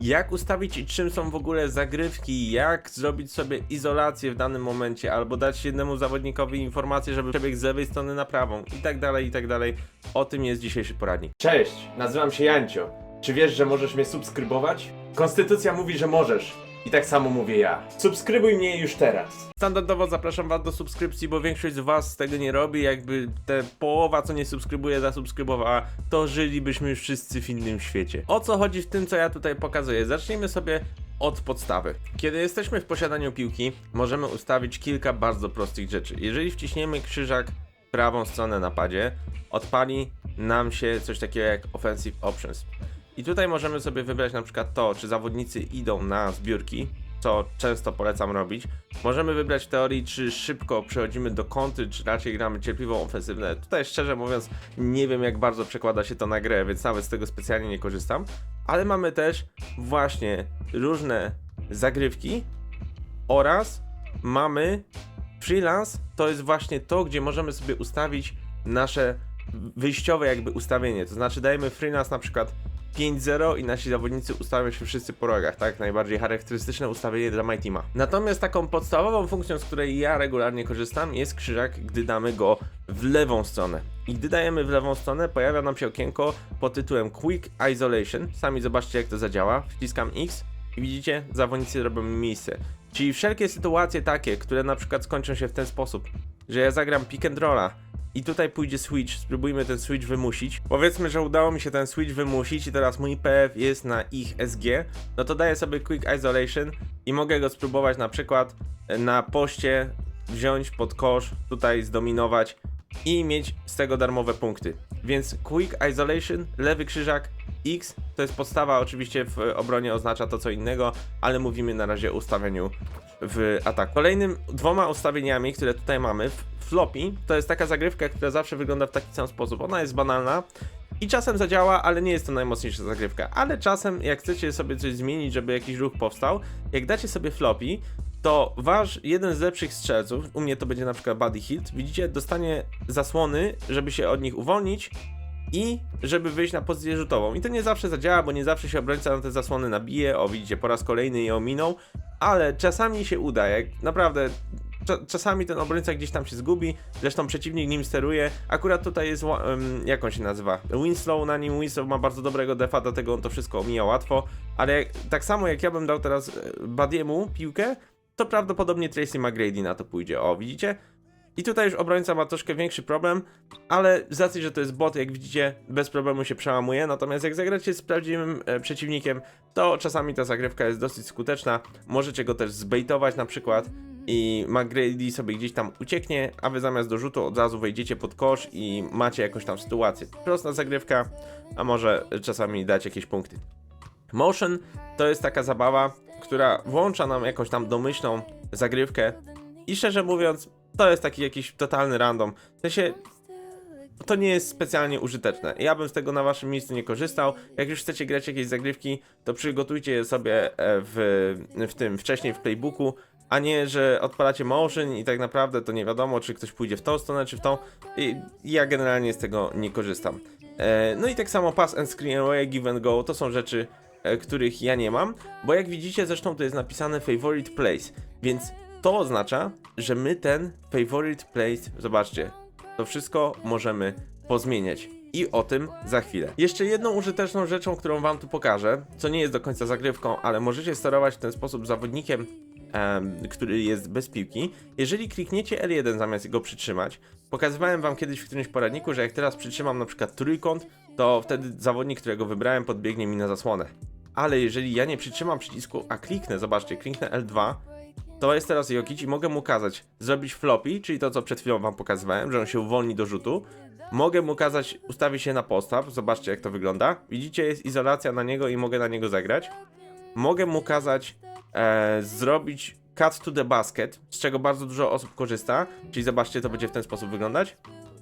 jak ustawić i czym są w ogóle zagrywki, jak zrobić sobie izolację w danym momencie, albo dać jednemu zawodnikowi informację, żeby przebiegł z lewej strony na prawą i tak dalej, i tak dalej. O tym jest dzisiejszy poradnik. Cześć, nazywam się Jancio. Czy wiesz, że możesz mnie subskrybować? Konstytucja mówi, że możesz. I tak samo mówię ja. Subskrybuj mnie już teraz. Standardowo zapraszam was do subskrypcji, bo większość z was tego nie robi. Jakby te połowa, co nie subskrybuje, zasubskrybowała, to żylibyśmy już wszyscy w innym świecie. O co chodzi w tym, co ja tutaj pokazuję? Zacznijmy sobie od podstawy. Kiedy jesteśmy w posiadaniu piłki, możemy ustawić kilka bardzo prostych rzeczy. Jeżeli wciśniemy krzyżak prawą stronę na padzie, odpali nam się coś takiego jak Offensive Options. I tutaj możemy sobie wybrać na przykład to, czy zawodnicy idą na zbiórki, co często polecam robić. Możemy wybrać w teorii, czy szybko przechodzimy do kontry, czy raczej gramy cierpliwą ofensywę. Tutaj szczerze mówiąc, nie wiem jak bardzo przekłada się to na grę, więc nawet z tego specjalnie nie korzystam. Ale mamy też właśnie różne zagrywki oraz mamy freelance, to jest właśnie to, gdzie możemy sobie ustawić nasze wyjściowe jakby ustawienie. To znaczy dajemy freelance na przykład 5-0 i nasi zawodnicy ustawią się wszyscy po rogach, tak? Najbardziej charakterystyczne ustawienie dla My Teama. Natomiast taką podstawową funkcją, z której ja regularnie korzystam, jest krzyżak, gdy damy go w lewą stronę. I gdy dajemy w lewą stronę, pojawia nam się okienko pod tytułem Quick Isolation. Sami zobaczcie, jak to zadziała. Wciskam X i widzicie, zawodnicy robią mi miejsce. Czyli wszelkie sytuacje takie, które na przykład skończą się w ten sposób, że ja zagram pick and rolla, i tutaj pójdzie switch, spróbujmy ten switch wymusić. Powiedzmy, że udało mi się ten switch wymusić i teraz mój PF jest na ich SG, no to daję sobie Quick Isolation i mogę go spróbować na przykład na poście wziąć pod kosz, tutaj zdominować i mieć z tego darmowe punkty. Więc Quick Isolation, lewy krzyżak, X, to jest podstawa, oczywiście w obronie oznacza to co innego, ale mówimy na razie o ustawieniu w ataku. Kolejnym dwoma ustawieniami, które tutaj mamy, floppy, to jest taka zagrywka, która zawsze wygląda w taki sam sposób. Ona jest banalna i czasem zadziała, ale nie jest to najmocniejsza zagrywka. Ale czasem, jak chcecie sobie coś zmienić, żeby jakiś ruch powstał, jak dacie sobie floppy, to wasz jeden z lepszych strzelców, u mnie to będzie na przykład Buddy Hilt, widzicie, dostanie zasłony, żeby się od nich uwolnić i żeby wyjść na pozycję rzutową. I to nie zawsze zadziała, bo nie zawsze się obrońca na te zasłony nabije. O, widzicie, po raz kolejny je ominął, ale czasami się uda. Jak naprawdę cza- czasami ten obrońca gdzieś tam się zgubi, zresztą przeciwnik nim steruje. Akurat tutaj jest, em, jak on się nazywa? Winslow na nim, Winslow ma bardzo dobrego defa, dlatego on to wszystko omija łatwo, ale jak, tak samo jak ja bym dał teraz e, Badiemu piłkę, to prawdopodobnie Tracy McGrady na to pójdzie. O, widzicie? I tutaj już obrońca ma troszkę większy problem, ale z racji, że to jest bot, jak widzicie, bez problemu się przełamuje. Natomiast jak zagracie z prawdziwym e, przeciwnikiem, to czasami ta zagrywka jest dosyć skuteczna. Możecie go też zbejtować na przykład i McGrady sobie gdzieś tam ucieknie, a wy zamiast do rzutu od razu wejdziecie pod kosz i macie jakąś tam sytuację. Prosta zagrywka, a może czasami dać jakieś punkty. Motion to jest taka zabawa, która włącza nam jakąś tam domyślną zagrywkę i szczerze mówiąc, to jest taki jakiś totalny random. W sensie, to nie jest specjalnie użyteczne. Ja bym z tego na waszym miejscu nie korzystał. Jak już chcecie grać jakieś zagrywki, to przygotujcie je sobie e, w, w tym wcześniej w playbooku, a nie, że odpalacie motion i tak naprawdę to nie wiadomo, czy ktoś pójdzie w tą stronę, czy w tą. I ja generalnie z tego nie korzystam. E, No i tak samo pass and screen away, give and go, to są rzeczy, e, których ja nie mam, bo jak widzicie zresztą to jest napisane favorite place, więc to oznacza, że my ten favorite place, zobaczcie, to wszystko możemy pozmieniać. I o tym za chwilę. Jeszcze jedną użyteczną rzeczą, którą wam tu pokażę, co nie jest do końca zagrywką, ale możecie sterować w ten sposób zawodnikiem, em, który jest bez piłki. Jeżeli klikniecie L1 zamiast go przytrzymać, pokazywałem wam kiedyś w którymś poradniku, że jak teraz przytrzymam na przykład trójkąt, to wtedy zawodnik, którego wybrałem, podbiegnie mi na zasłonę. Ale jeżeli ja nie przytrzymam przycisku, a kliknę, zobaczcie, kliknę L2, to jest teraz Jokic i mogę mu kazać zrobić floppy, czyli to co przed chwilą wam pokazywałem, że on się uwolni do rzutu. Mogę mu kazać ustawić się na postaw, zobaczcie jak to wygląda. Widzicie, jest izolacja na niego i mogę na niego zagrać. Mogę mu kazać e, zrobić cut to the basket, z czego bardzo dużo osób korzysta, czyli zobaczcie, to będzie w ten sposób wyglądać.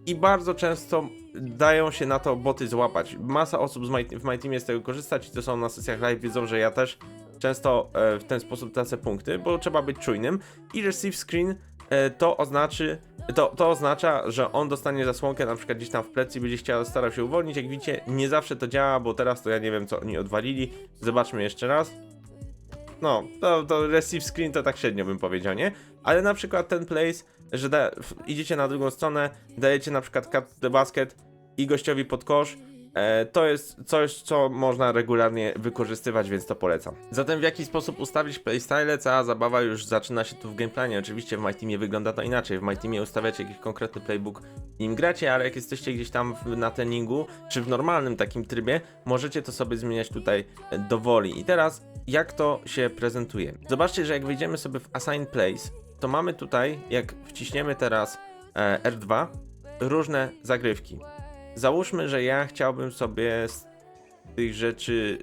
I bardzo często dają się na to boty złapać. Masa osób z my, w My Teamie z tego korzysta, ci co są na sesjach live wiedzą, że ja też często e, w ten sposób tracę punkty, bo trzeba być czujnym. I receive screen e, to oznaczy, to, to oznacza, że on dostanie zasłonkę na przykład gdzieś tam w plecy i będzie chciał, starał się uwolnić. Jak widzicie, nie zawsze to działa, bo teraz to ja nie wiem, co oni odwalili. Zobaczmy jeszcze raz. No, to, to receive screen to tak średnio bym powiedział, nie? Ale na przykład ten place, że da, idziecie na drugą stronę, dajecie na przykład cut the basket i gościowi pod kosz, to jest coś, co można regularnie wykorzystywać, więc to polecam. Zatem w jaki sposób ustawić playstyle? Cała zabawa już zaczyna się tu w gameplanie. Oczywiście w MyTeamie wygląda to inaczej. W MyTeamie ustawiacie jakiś konkretny playbook, nim gracie, ale jak jesteście gdzieś tam na treningu, czy w normalnym takim trybie, możecie to sobie zmieniać tutaj e, dowoli. I teraz jak to się prezentuje? Zobaczcie, że jak wejdziemy sobie w Assign Place, to mamy tutaj, jak wciśniemy teraz e, R2, różne zagrywki. Załóżmy, że ja chciałbym sobie z tych rzeczy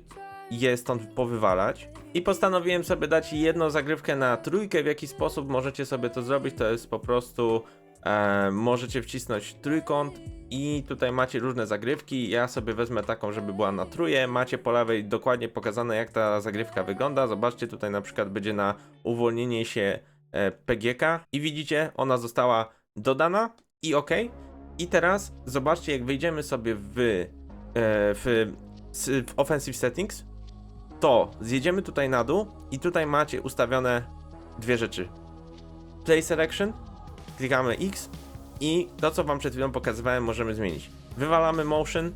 je stąd powywalać. I postanowiłem sobie dać jedną zagrywkę na trójkę. W jaki sposób możecie sobie to zrobić? To jest po prostu e, możecie wcisnąć trójkąt i tutaj macie różne zagrywki. Ja sobie wezmę taką, żeby była na trójkę. Macie po lewej dokładnie pokazane, jak ta zagrywka wygląda. Zobaczcie, tutaj na przykład będzie na uwolnienie się e, PGK i widzicie, ona została dodana i ok. I teraz zobaczcie, jak wejdziemy sobie w, e, w, w Offensive Settings, to zjedziemy tutaj na dół i tutaj macie ustawione dwie rzeczy. Play Selection, klikamy X i to, co wam przed chwilą pokazywałem, możemy zmienić. Wywalamy Motion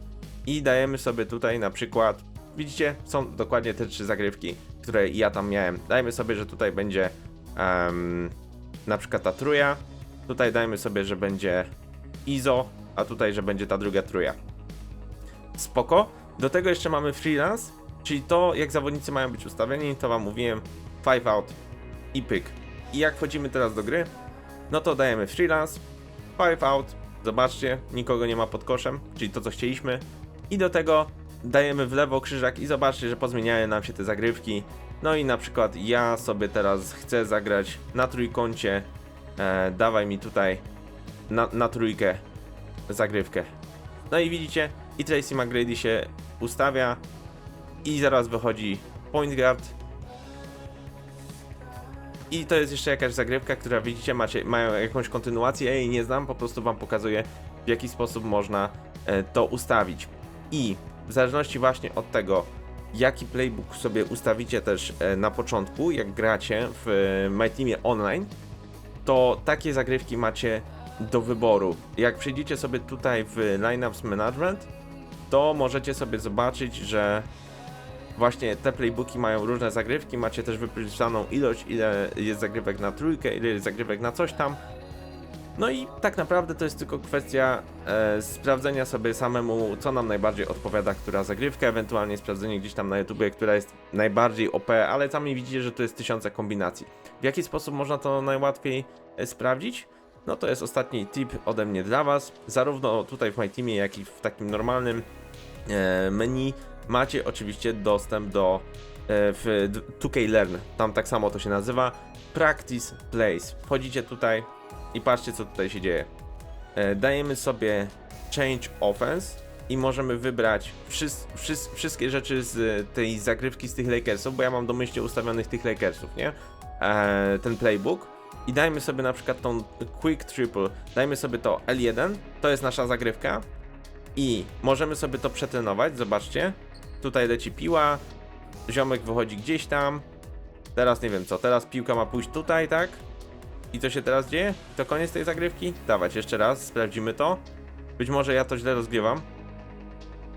i dajemy sobie tutaj na przykład, widzicie, są dokładnie te trzy zagrywki, które ja tam miałem. Dajmy sobie, że tutaj będzie em, na przykład ta truja, tutaj dajmy sobie, że będzie ISO, a tutaj, że będzie ta druga truja. Spoko. Do tego jeszcze mamy freelance, czyli to, jak zawodnicy mają być ustawieni, to wam mówiłem, 5 out i pyk. I jak wchodzimy teraz do gry, no to dajemy freelance, 5 out, zobaczcie, nikogo nie ma pod koszem, czyli to, co chcieliśmy. I do tego dajemy w lewo krzyżak i zobaczcie, że pozmieniają nam się te zagrywki. No i na przykład ja sobie teraz chcę zagrać na trójkącie, e, dawaj mi tutaj na, na trójkę zagrywkę. No i widzicie, i Tracy McGrady się ustawia i zaraz wychodzi point guard. I to jest jeszcze jakaś zagrywka, która widzicie, macie, mają jakąś kontynuację, ja jej nie znam, po prostu wam pokazuję w jaki sposób można e, to ustawić. I w zależności właśnie od tego, jaki playbook sobie ustawicie też e, na początku, jak gracie w e, Online, to takie zagrywki macie do wyboru. Jak przejdziecie sobie tutaj w Lineups Management, to możecie sobie zobaczyć, że właśnie te playbooki mają różne zagrywki, macie też wypisaną ilość, ile jest zagrywek na trójkę, ile jest zagrywek na coś tam. No i tak naprawdę to jest tylko kwestia e, sprawdzenia sobie samemu, co nam najbardziej odpowiada, która zagrywka, ewentualnie sprawdzenie gdzieś tam na YouTubie, która jest najbardziej OP, ale sami widzicie, że to jest tysiące kombinacji. W jaki sposób można to najłatwiej e, sprawdzić? No to jest ostatni tip ode mnie dla Was. Zarówno tutaj w MyTeamie, jak i w takim normalnym e, menu macie oczywiście dostęp do e, w 2K Learn. Tam tak samo to się nazywa. Practice Place. Wchodzicie tutaj i patrzcie co tutaj się dzieje. E, dajemy sobie Change Offense i możemy wybrać wszys- wszys- wszystkie rzeczy z tej zagrywki z tych Lakersów, bo ja mam domyślnie ustawionych tych Lakersów, nie? Ten playbook i dajmy sobie na przykład tą Quick Triple, dajmy sobie to L1, to jest nasza zagrywka i możemy sobie to przetrenować, zobaczcie, tutaj leci piła, ziomek wychodzi gdzieś tam, teraz nie wiem co, teraz piłka ma pójść tutaj, tak? I co się teraz dzieje? To koniec tej zagrywki? Dawać jeszcze raz, sprawdzimy to. Być może ja to źle rozgrywam.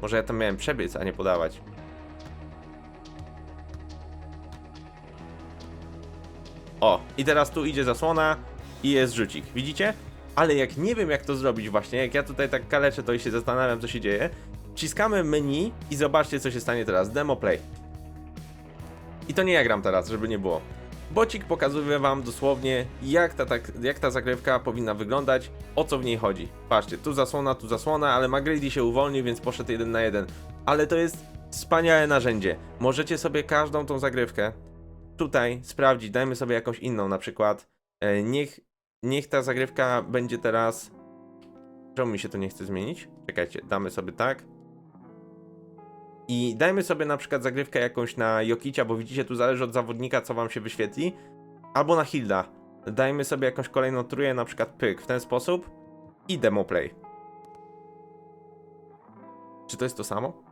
Może ja tam miałem przebiec, a nie podawać. I teraz tu idzie zasłona i jest rzucik. Widzicie? Ale jak nie wiem jak to zrobić właśnie, jak ja tutaj tak kaleczę to i się zastanawiam co się dzieje, wciskamy menu i zobaczcie co się stanie teraz. Demo play. I to nie ja gram teraz, żeby nie było. Bocik pokazuje wam dosłownie jak ta, tak, jak ta zagrywka powinna wyglądać, o co w niej chodzi. Patrzcie, tu zasłona, tu zasłona, ale McGrady się uwolnił, więc poszedł jeden na jeden. Ale to jest wspaniałe narzędzie. Możecie sobie każdą tą zagrywkę tutaj sprawdzić, dajmy sobie jakąś inną, na przykład e, niech, niech ta zagrywka będzie teraz... Czemu mi się to nie chce zmienić? Czekajcie, damy sobie tak. I dajmy sobie na przykład zagrywkę jakąś na Jokicia, bo widzicie, tu zależy od zawodnika, co wam się wyświetli. Albo na Hilda. dajmy sobie jakąś kolejną trójkę, na przykład pyk, w ten sposób i demo play. Czy to jest to samo?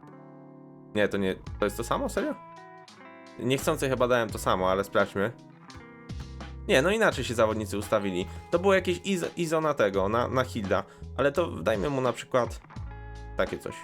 Nie, to nie. To jest to samo? Serio? Niechcący chyba dałem to samo, ale sprawdźmy. Nie, no inaczej się zawodnicy ustawili. To było jakieś izo, izo na tego, na, na Hilda. Ale to dajmy mu na przykład takie coś.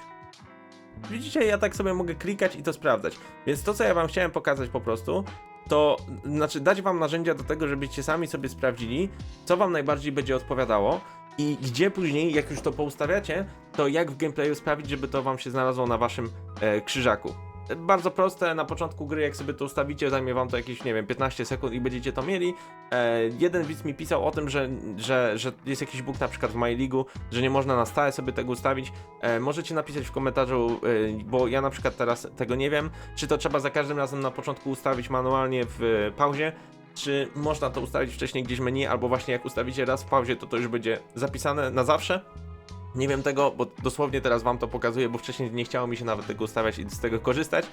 Widzicie, ja tak sobie mogę klikać i to sprawdzać. Więc to, co ja wam chciałem pokazać po prostu, to znaczy dać wam narzędzia do tego, żebyście sami sobie sprawdzili, co wam najbardziej będzie odpowiadało i gdzie później, jak już to poustawiacie, to jak w gameplayu sprawić, żeby to wam się znalazło na waszym e, krzyżaku. Bardzo proste, na początku gry, jak sobie to ustawicie, zajmie wam to jakieś, nie wiem, 15 sekund i będziecie to mieli. E, jeden widz mi pisał o tym, że, że, że jest jakiś bóg na przykład w My League, że nie można na stałe sobie tego ustawić. E, możecie napisać w komentarzu, e, bo ja na przykład teraz tego nie wiem, czy to trzeba za każdym razem na początku ustawić manualnie w pauzie, czy można to ustawić wcześniej gdzieś menu, albo właśnie jak ustawicie raz w pauzie, to to już będzie zapisane na zawsze. Nie wiem tego, bo dosłownie teraz wam to pokazuję, bo wcześniej nie chciało mi się nawet tego ustawiać i z tego korzystać.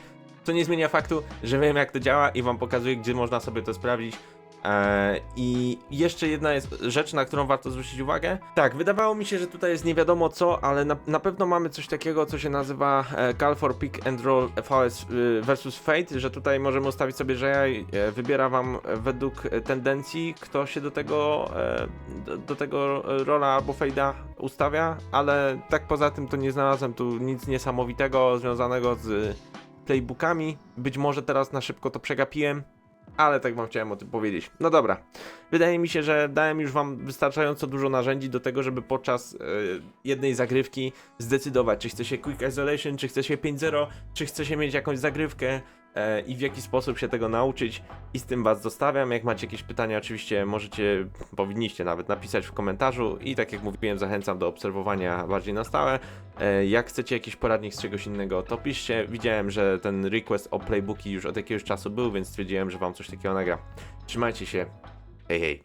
Co nie zmienia faktu, że wiem jak to działa i wam pokazuję, gdzie można sobie to sprawdzić. Eee, I jeszcze jedna jest rzecz, na którą warto zwrócić uwagę. Tak, wydawało mi się, że tutaj jest nie wiadomo co, ale na, na pewno mamy coś takiego, co się nazywa e, Call for Pick and Roll VS y, versus Fate, że tutaj możemy ustawić sobie, że ja e, wybiera wam według e, tendencji, kto się do tego, e, do, tego e, rola albo fade'a ustawia, ale tak poza tym to nie znalazłem tu nic niesamowitego związanego z playbookami. Być może teraz na szybko to przegapiłem, ale tak wam chciałem o tym powiedzieć. No dobra, wydaje mi się, że dałem już wam wystarczająco dużo narzędzi do tego, żeby podczas e, jednej zagrywki zdecydować, czy chce się Quick Isolation, czy chce się 5-0, czy chce się mieć jakąś zagrywkę i w jaki sposób się tego nauczyć. I z tym was zostawiam. Jak macie jakieś pytania, oczywiście możecie, powinniście nawet napisać w komentarzu. I tak jak mówiłem, zachęcam do obserwowania bardziej na stałe. E, Jak chcecie jakiś poradnik z czegoś innego, to piszcie. Widziałem, że ten request o playbooki już od jakiegoś czasu był, więc stwierdziłem, że wam coś takiego nagra. Trzymajcie się. Hej, hej.